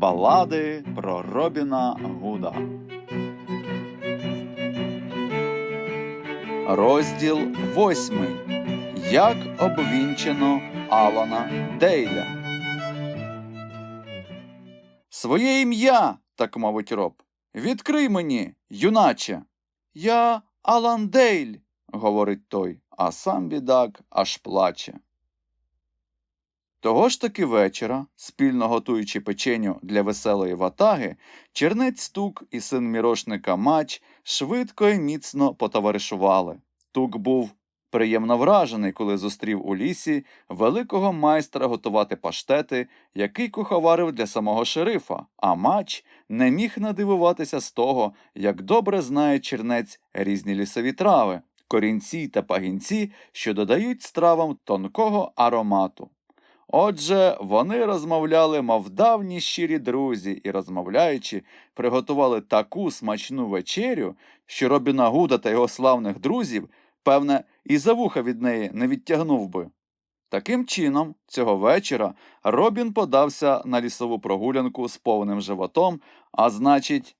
Балади про Робіна Гуда. Розділ восьмий. Як обвінчено Алана Дейля. Своє ім'я, так мовить Роб. Відкрий мені, юначе. Я Алан Дейль, говорить той, а сам бідак аж плаче. Того ж таки вечора, спільно готуючи печеню для веселої ватаги, чернець Тук і син мірошника Мач швидко і міцно потоваришували. Тук був приємно вражений, коли зустрів у лісі великого майстра готувати паштети, який куховарив для самого шерифа, а Мач не міг надивуватися з того, як добре знає чернець різні лісові трави, корінці та пагінці, що додають стравам тонкого аромату. Отже, вони розмовляли, мов давні щирі друзі, і, розмовляючи, приготували таку смачну вечерю, що Робіна Гуда та його славних друзів, певне, і за вуха від неї не відтягнув би. Таким чином, цього вечора Робін подався на лісову прогулянку з повним животом, а значить,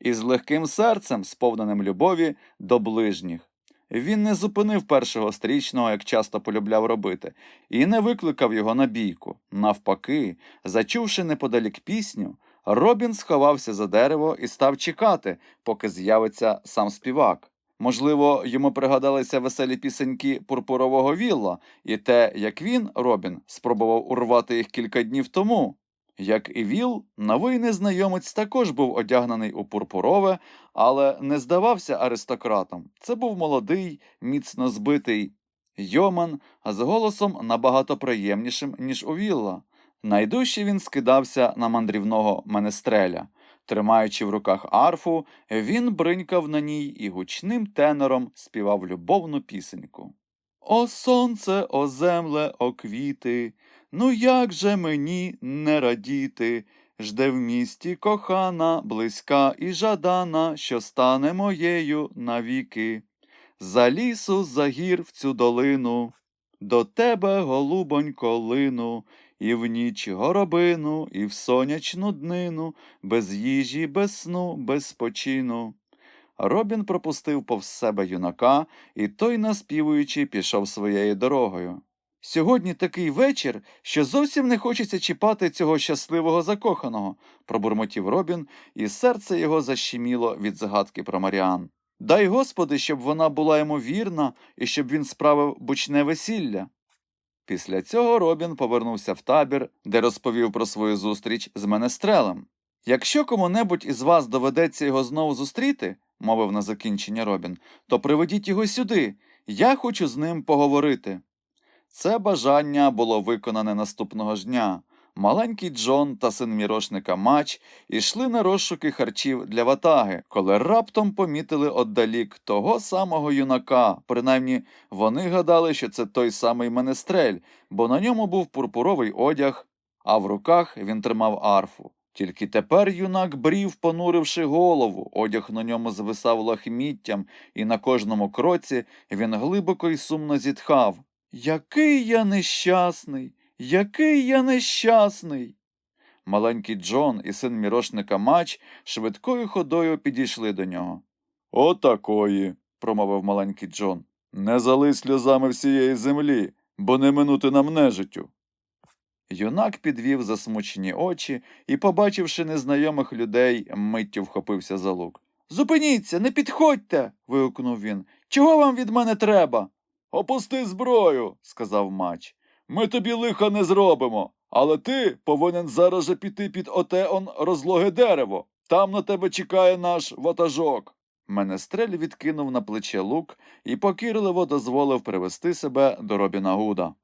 і з легким серцем, сповненим любові до ближніх. Він не зупинив першого стрічного, як часто полюбляв робити, і не викликав його на бійку. Навпаки, зачувши неподалік пісню, Робін сховався за дерево і став чекати, поки з'явиться сам співак. Можливо, йому пригадалися веселі пісеньки пурпурового вілла і те, як він, Робін, спробував урвати їх кілька днів тому. Як і Віл, новий незнайомець також був одягнений у пурпурове, але не здавався аристократом. Це був молодий, міцно збитий Йоман з голосом набагато приємнішим, ніж у Вілла. Найдужче він скидався на мандрівного менестреля. Тримаючи в руках арфу, він бринькав на ній і гучним тенором співав любовну пісеньку. О сонце, о земле, о квіти, ну як же мені не радіти, жде в місті кохана, близька і жадана, що стане моєю навіки. За лісу, за гір в цю долину, до тебе, голубонько, лину, і в ніч горобину, і в сонячну днину, без їжі, без сну, без спочину. Робін пропустив повз себе юнака, і той, наспівуючи, пішов своєю дорогою. Сьогодні такий вечір, що зовсім не хочеться чіпати цього щасливого закоханого, пробурмотів Робін, і серце його защеміло від згадки про Маріан. Дай Господи, щоб вона була йому вірна і щоб він справив бучне весілля. Після цього Робін повернувся в табір, де розповів про свою зустріч з менестрелем. Якщо кому-небудь із вас доведеться його знову зустріти, мовив на закінчення Робін, то приведіть його сюди. Я хочу з ним поговорити. Це бажання було виконане наступного ж дня. Маленький Джон та син мірошника Мач ішли на розшуки харчів для ватаги, коли раптом помітили отдалік того самого юнака. Принаймні, вони гадали, що це той самий менестрель, бо на ньому був пурпуровий одяг, а в руках він тримав арфу. Тільки тепер юнак брів, понуривши голову, одяг на ньому звисав лахміттям, і на кожному кроці він глибоко й сумно зітхав. Який я нещасний, який я нещасний. Маленький Джон і син мірошника Мач швидкою ходою підійшли до нього. Отакої, промовив маленький Джон. Не залий сльозами всієї землі, бо не минути нам нежиттю. Юнак підвів засмучені очі і, побачивши незнайомих людей, миттю вхопився за лук. Зупиніться, не підходьте. вигукнув він. Чого вам від мене треба? Опусти зброю, сказав мач. Ми тобі лиха не зробимо, але ти повинен зараз же піти під оте он розлоге дерево. Там на тебе чекає наш ватажок. Менестрель відкинув на плече лук і покірливо дозволив привести себе до Робіна Гуда.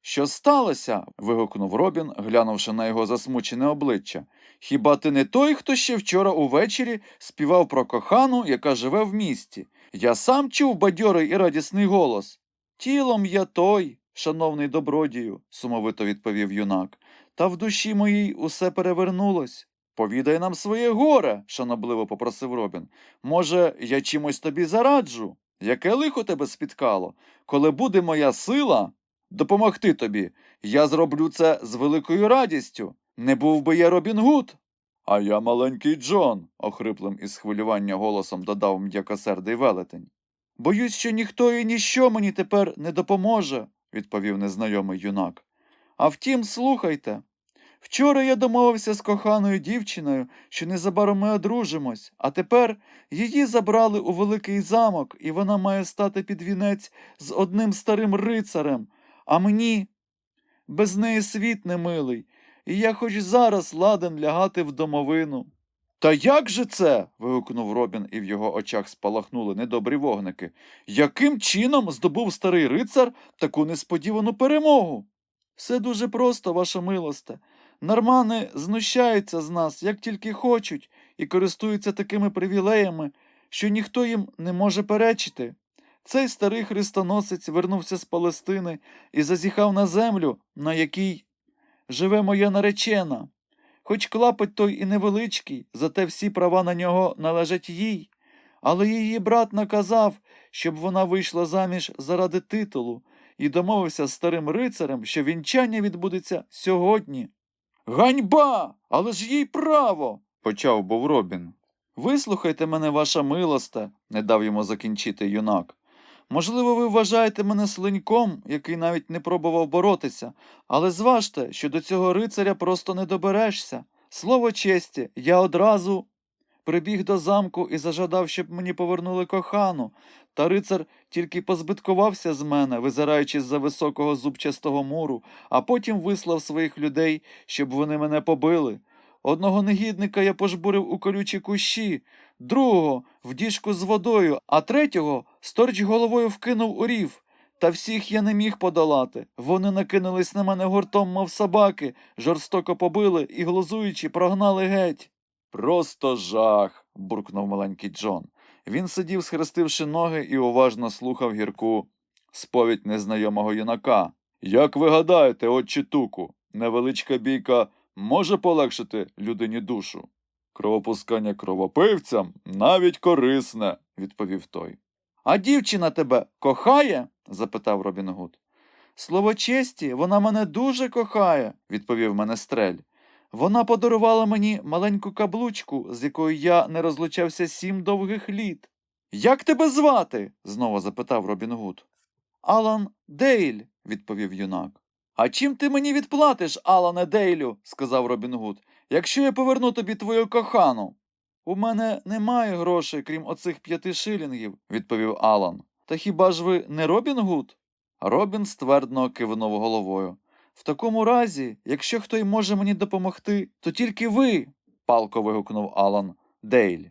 Що сталося? вигукнув Робін, глянувши на його засмучене обличчя. Хіба ти не той, хто ще вчора увечері співав про кохану, яка живе в місті? Я сам чув бадьорий і радісний голос. Тілом я той, шановний добродію, сумовито відповів юнак, та в душі моїй усе перевернулось. Повідай нам своє горе, шанобливо попросив Робін. Може, я чимось тобі зараджу? Яке лихо тебе спіткало? Коли буде моя сила допомогти тобі, я зроблю це з великою радістю. Не був би я Робін Гуд, А я маленький Джон, охриплим із хвилювання голосом додав м'якосердий велетень. Боюсь, що ніхто і ніщо мені тепер не допоможе, відповів незнайомий юнак. А втім, слухайте. Вчора я домовився з коханою дівчиною, що незабаром ми одружимось, а тепер її забрали у великий замок, і вона має стати під вінець з одним старим рицарем, а мені без неї світ немилий, і я хоч зараз ладен лягати в домовину. Та як же це? вигукнув Робін, і в його очах спалахнули недобрі вогники. Яким чином здобув старий рицар таку несподівану перемогу? Все дуже просто, ваша милосте. Нормани знущаються з нас, як тільки хочуть, і користуються такими привілеями, що ніхто їм не може перечити. Цей старий хрестоносець вернувся з Палестини і зазіхав на землю, на якій живе моя наречена. Хоч клапоть той і невеличкий, зате всі права на нього належать їй. Але її брат наказав, щоб вона вийшла заміж заради титулу, і домовився з старим рицарем, що вінчання відбудеться сьогодні. Ганьба! Але ж їй право. почав був Робін. Вислухайте мене, ваша милосте, не дав йому закінчити юнак. Можливо, ви вважаєте мене слиньком, який навіть не пробував боротися, але зважте, що до цього рицаря просто не доберешся. Слово честі, я одразу прибіг до замку і зажадав, щоб мені повернули кохану, та рицар тільки позбиткувався з мене, визираючи з-за високого зубчастого муру, а потім вислав своїх людей, щоб вони мене побили. Одного негідника я пожбурив у колючі кущі, другого в діжку з водою, а третього сторч головою вкинув у рів. Та всіх я не міг подолати. Вони накинулись на мене гуртом, мов собаки, жорстоко побили і, глузуючи, прогнали геть. Просто жах. буркнув маленький Джон. Він сидів, схрестивши ноги, і уважно слухав гірку сповідь незнайомого юнака. Як ви гадаєте, отче туку, невеличка бійка може полегшити людині душу? Кровопускання кровопивцям навіть корисне, відповів той. А дівчина тебе кохає? запитав Робін Гуд. Слово честі, вона мене дуже кохає, відповів менестрель. Вона подарувала мені маленьку каблучку, з якою я не розлучався сім довгих літ. Як тебе звати? знову запитав Робін Гуд. Алан Дейль, відповів юнак. А чим ти мені відплатиш, Алане Дейлю? сказав Робін Гуд, якщо я поверну тобі твою кохану. У мене немає грошей, крім оцих п'яти шилінгів, відповів Алан. Та хіба ж ви не Робін Гуд? Робін ствердно кивнув головою. В такому разі, якщо хто й може мені допомогти, то тільки ви, палко вигукнув Алан Дейль.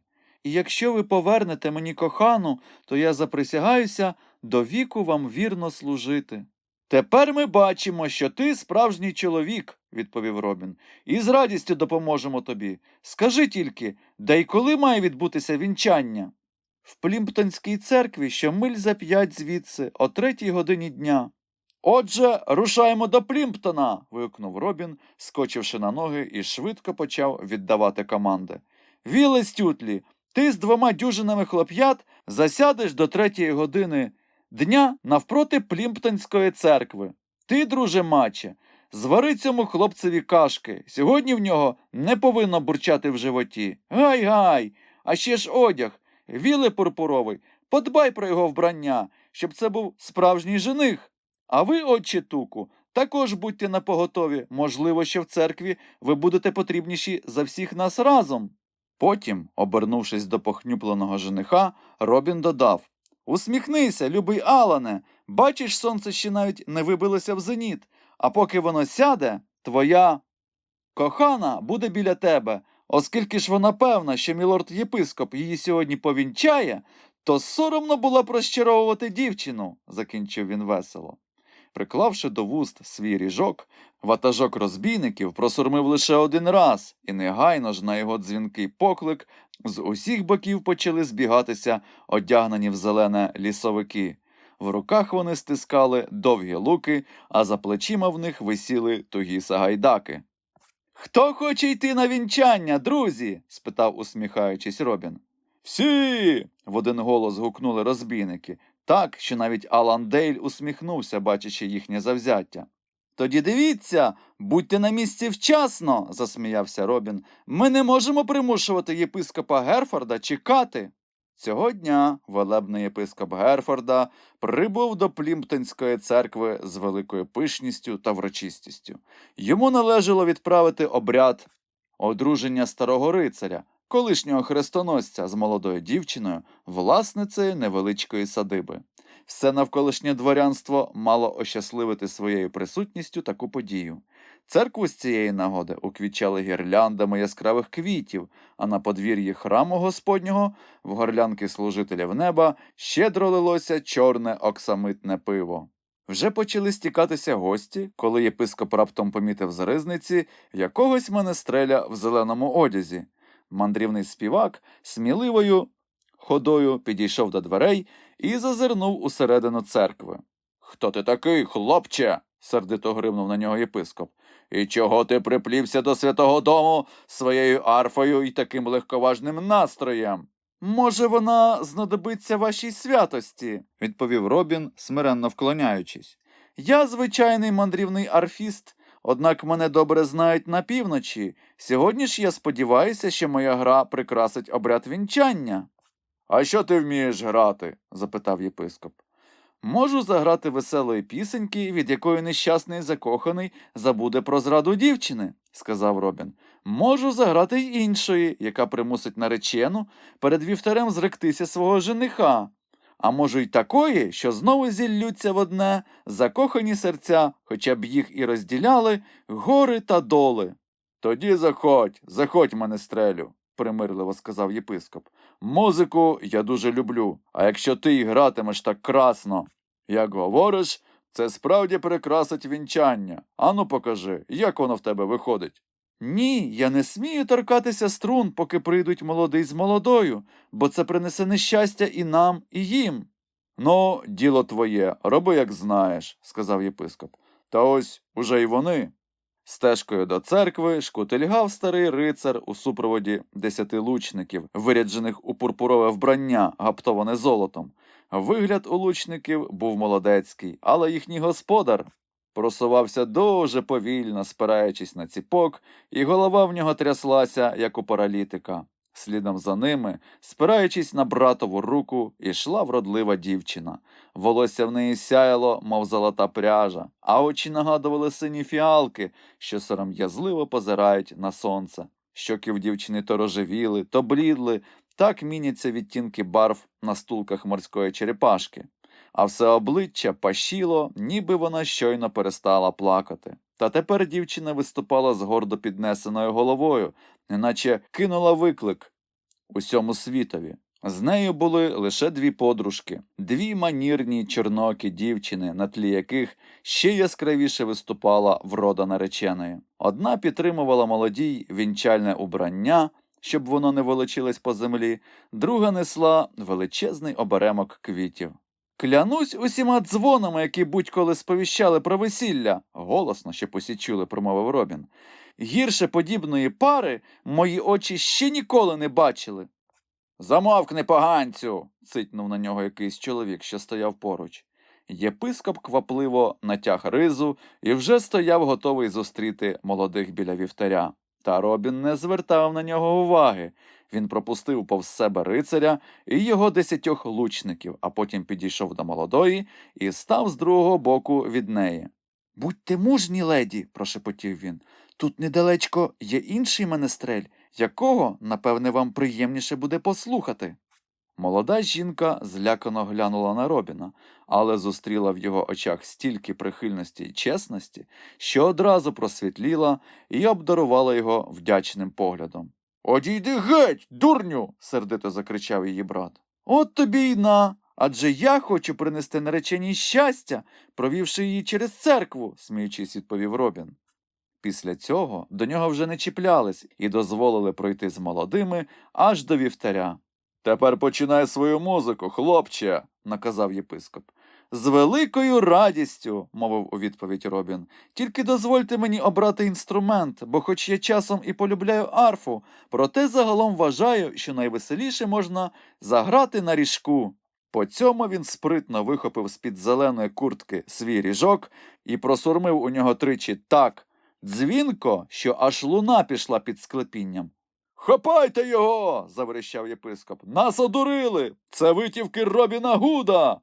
І якщо ви повернете мені кохану, то я заприсягаюся до віку вам вірно служити. Тепер ми бачимо, що ти справжній чоловік, відповів Робін, і з радістю допоможемо тобі. Скажи тільки, де й коли має відбутися вінчання? В Плімптонській церкві, що миль за п'ять звідси, о третій годині дня. Отже, рушаємо до Плімптона. вигукнув Робін, скочивши на ноги, і швидко почав віддавати команди. Віле Стютлі, ти з двома дюжинами хлоп'ят засядеш до третьої години дня навпроти Плімптонської церкви. Ти, друже маче, звари цьому хлопцеві кашки. Сьогодні в нього не повинно бурчати в животі. Гай гай! А ще ж одяг. Віле пурпуровий, подбай про його вбрання, щоб це був справжній жених. А ви, отче туку, також будьте напоготові. Можливо, що в церкві ви будете потрібніші за всіх нас разом. Потім, обернувшись до похнюпленого жениха, Робін додав Усміхнися, любий Алане. Бачиш, сонце ще навіть не вибилося в зеніт, а поки воно сяде, твоя кохана буде біля тебе, оскільки ж вона певна, що мілорд єпископ її сьогодні повінчає, то соромно було б розчаровувати дівчину, закінчив він весело. Приклавши до вуст свій ріжок, ватажок розбійників просурмив лише один раз, і негайно ж на його дзвінкий поклик з усіх боків почали збігатися одягнені в зелене лісовики. В руках вони стискали довгі луки, а за плечима в них висіли тугі сагайдаки. Хто хоче йти на вінчання, друзі? спитав, усміхаючись Робін. Всі. в один голос гукнули розбійники, так, що навіть Алан Дейль усміхнувся, бачачи їхнє завзяття. Тоді дивіться, будьте на місці вчасно, засміявся Робін. Ми не можемо примушувати єпископа Герфорда чекати. Цього дня велебний єпископ Герфорда прибув до Плімптонської церкви з великою пишністю та врочистістю. Йому належало відправити обряд одруження старого рицаря, колишнього хрестоносця з молодою дівчиною, власницею невеличкої садиби. Все навколишнє дворянство мало ощасливити своєю присутністю таку подію. Церкву з цієї нагоди уквічали гірляндами яскравих квітів, а на подвір'ї храму Господнього в горлянки служителів неба щедро лилося чорне оксамитне пиво. Вже почали стікатися гості, коли єпископ раптом помітив з ризниці якогось менестреля в зеленому одязі. Мандрівний співак сміливою ходою підійшов до дверей і зазирнув усередину церкви. Хто ти такий, хлопче? сердито гримнув на нього єпископ. І чого ти приплівся до святого дому своєю арфою і таким легковажним настроєм? Може, вона знадобиться вашій святості, відповів Робін, смиренно вклоняючись. Я звичайний мандрівний арфіст, однак мене добре знають на півночі. Сьогодні ж я сподіваюся, що моя гра прикрасить обряд вінчання. А що ти вмієш грати? запитав єпископ. Можу заграти веселої пісеньки, від якої нещасний закоханий забуде про зраду дівчини, сказав Робін. Можу заграти й іншої, яка примусить наречену перед вівтарем зректися свого жениха. А можу й такої, що знову зіллються в одне закохані серця, хоча б їх і розділяли гори та доли. Тоді заходь, заходь, менестрелю, примирливо сказав єпископ. Музику я дуже люблю, а якщо ти й гратимеш так красно, як говориш, це справді прикрасить вінчання. Ану покажи, як воно в тебе виходить. Ні, я не смію торкатися струн, поки прийдуть молодий з молодою, бо це принесе нещастя і нам, і їм. Ну, діло твоє, роби, як знаєш, сказав єпископ. Та ось уже й вони. Стежкою до церкви шкутильгав старий рицар у супроводі десяти лучників, виряджених у пурпурове вбрання, гаптоване золотом. Вигляд у лучників був молодецький, але їхній господар просувався дуже повільно, спираючись на ціпок, і голова в нього тряслася, як у паралітика. Слідом за ними, спираючись на братову руку, ішла вродлива дівчина. Волосся в неї сяяло, мов золота пряжа, а очі нагадували сині фіалки, що сором'язливо позирають на сонце. Щоки в дівчини то рожевіли, то блідли, так міняться відтінки барв на стулках морської черепашки. А все обличчя пашіло, ніби вона щойно перестала плакати. Та тепер дівчина виступала з гордо піднесеною головою, неначе кинула виклик усьому світові. З нею були лише дві подружки, дві манірні чорнокі дівчини, на тлі яких ще яскравіше виступала врода нареченої. Одна підтримувала молодій вінчальне убрання, щоб воно не волочилось по землі, друга несла величезний оберемок квітів. Клянусь усіма дзвонами, які будь-коли сповіщали про весілля, голосно ще посічули, промовив Робін. Гірше подібної пари мої очі ще ніколи не бачили. Замовкни, поганцю. цитнув на нього якийсь чоловік, що стояв поруч. Єпископ квапливо натяг ризу і вже стояв готовий зустріти молодих біля вівтаря. Та Робін не звертав на нього уваги. Він пропустив повз себе рицаря і його десятьох лучників, а потім підійшов до молодої і став з другого боку від неї. Будьте мужні, леді, прошепотів він. Тут недалечко є інший менестрель, якого, напевне, вам приємніше буде послухати. Молода жінка злякано глянула на Робіна, але зустріла в його очах стільки прихильності й чесності, що одразу просвітліла і обдарувала його вдячним поглядом. Одійди геть, дурню. сердито закричав її брат. От тобі й на. Адже я хочу принести нареченій щастя, провівши її через церкву, сміючись, відповів Робін. Після цього до нього вже не чіплялись і дозволили пройти з молодими аж до вівтаря. Тепер починай свою музику, хлопче, наказав єпископ. З великою радістю, мовив у відповідь Робін. Тільки дозвольте мені обрати інструмент, бо хоч я часом і полюбляю арфу, проте загалом вважаю, що найвеселіше можна заграти на ріжку. По цьому він спритно вихопив з-під зеленої куртки свій ріжок і просурмив у нього тричі так дзвінко, що аж луна пішла під склепінням. Хапайте його. заверещав єпископ. Нас одурили. Це витівки Робіна Гуда.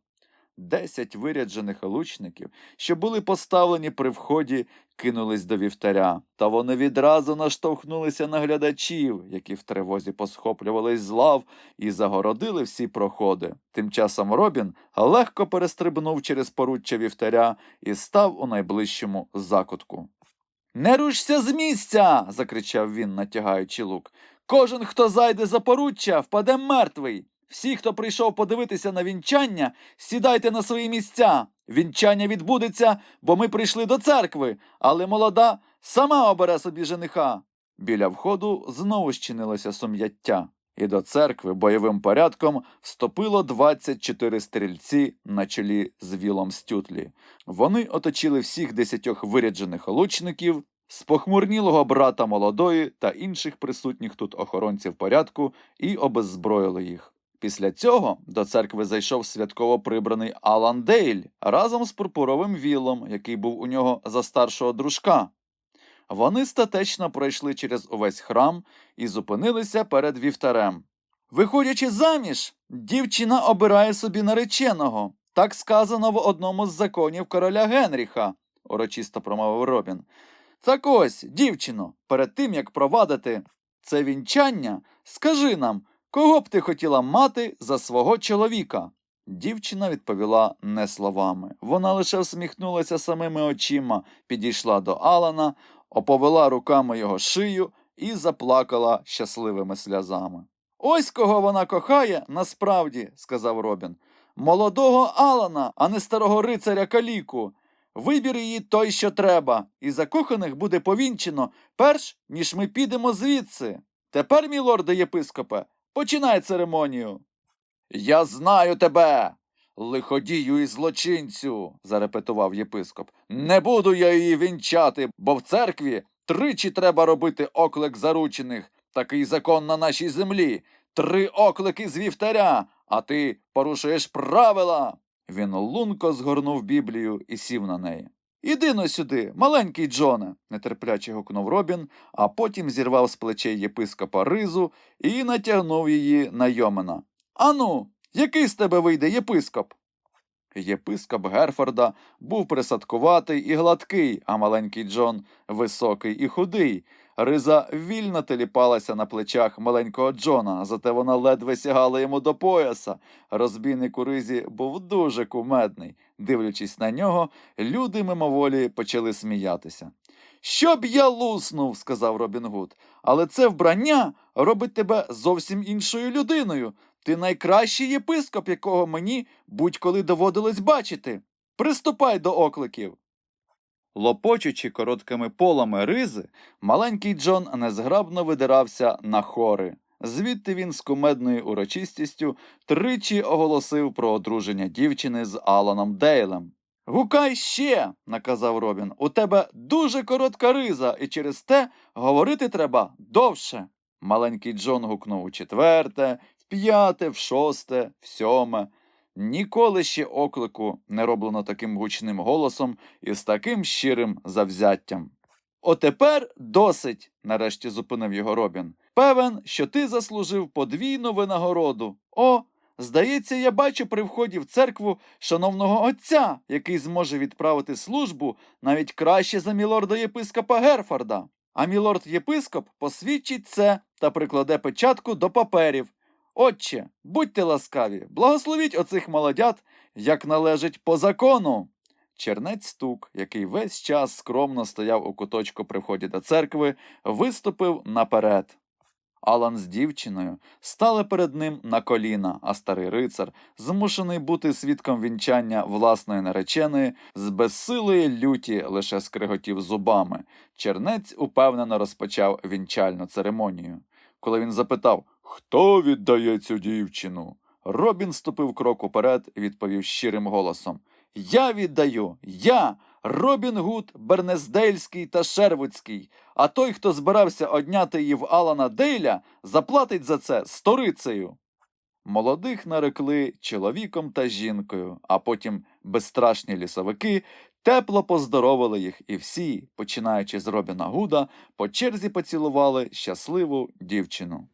Десять виряджених лучників, що були поставлені при вході, кинулись до вівтаря, та вони відразу наштовхнулися на глядачів, які в тривозі посхоплювались з лав і загородили всі проходи. Тим часом Робін легко перестрибнув через поруччя вівтаря і став у найближчому закутку. Не рушся з місця. закричав він, натягаючи лук. Кожен, хто зайде за поруччя, впаде мертвий. Всі, хто прийшов подивитися на вінчання, сідайте на свої місця. Вінчання відбудеться, бо ми прийшли до церкви, але молода сама обере собі жениха. Біля входу знову щинилося сум'яття, і до церкви бойовим порядком вступило 24 стрільці на чолі з вілом Стютлі. Вони оточили всіх десятьох виряджених лучників, спохмурнілого брата молодої та інших присутніх тут охоронців порядку і обеззброїли їх. Після цього до церкви зайшов святково прибраний Алан Дейль разом з пурпуровим вілом, який був у нього за старшого дружка. Вони статечно пройшли через увесь храм і зупинилися перед вівтарем. Виходячи заміж, дівчина обирає собі нареченого. Так сказано в одному з законів короля Генріха, урочисто промовив Робін. Так ось, дівчино, перед тим як провадити це вінчання, скажи нам, кого б ти хотіла мати за свого чоловіка? Дівчина відповіла не словами. Вона лише всміхнулася самими очима, підійшла до Алана, оповела руками його шию і заплакала щасливими сльозами. Ось кого вона кохає насправді, сказав Робін. Молодого Алана, а не старого рицаря Каліку. Вибір її той, що треба, і закоханих буде повінчено, перш ніж ми підемо звідси. Тепер, мій лорде єпископе, починай церемонію. Я знаю тебе, лиходію і злочинцю, зарепетував єпископ. Не буду я її вінчати, бо в церкві тричі треба робити оклик заручених. Такий закон на нашій землі. Три оклики з вівтаря, а ти порушуєш правила. Він лунко згорнув Біблію і сів на неї. Іди но сюди, маленький Джоне, нетерпляче гукнув Робін, а потім зірвав з плечей єпископа ризу і натягнув її на Йомена. Ану, який з тебе вийде єпископ? Єпископ Герфорда був присадкуватий і гладкий, а маленький Джон високий і худий. Риза вільно теліпалася на плечах маленького Джона, зате вона ледве сягала йому до пояса. Розбійник у ризі був дуже кумедний. Дивлячись на нього, люди мимоволі почали сміятися. Щоб я луснув, сказав Робін Гуд, але це вбрання робить тебе зовсім іншою людиною. Ти найкращий єпископ, якого мені будь-коли доводилось бачити. Приступай до окликів. Лопочучи короткими полами ризи, маленький Джон незграбно видирався на хори. Звідти він з кумедною урочистістю тричі оголосив про одруження дівчини з Аланом Дейлем. Гукай ще, наказав Робін. У тебе дуже коротка риза, і через те говорити треба довше. Маленький Джон гукнув у четверте, в п'яте, в шосте, в сьоме. Ніколи ще оклику не роблено таким гучним голосом і з таким щирим завзяттям. Отепер досить, нарешті зупинив його Робін. Певен, що ти заслужив подвійну винагороду. О, здається, я бачу при вході в церкву шановного отця, який зможе відправити службу навіть краще за мілорда єпископа Герфорда. А мілорд єпископ посвідчить це та прикладе печатку до паперів. Отче, будьте ласкаві, благословіть оцих молодят, як належить по закону. Чернець стук, який весь час скромно стояв у куточку при вході до церкви, виступив наперед. Алан з дівчиною стали перед ним на коліна, а старий рицар, змушений бути свідком вінчання власної нареченої, з безсилої люті лише скриготів зубами. Чернець упевнено розпочав вінчальну церемонію. Коли він запитав, хто віддає цю дівчину, Робін ступив крок уперед і відповів щирим голосом Я віддаю, я, Робін Гуд, Бернездейльський та Шервудський, а той, хто збирався одняти її в Алана Дейля, заплатить за це сторицею. Молодих нарекли чоловіком та жінкою, а потім безстрашні лісовики тепло поздоровили їх, і всі, починаючи з Робіна Гуда, по черзі поцілували щасливу дівчину.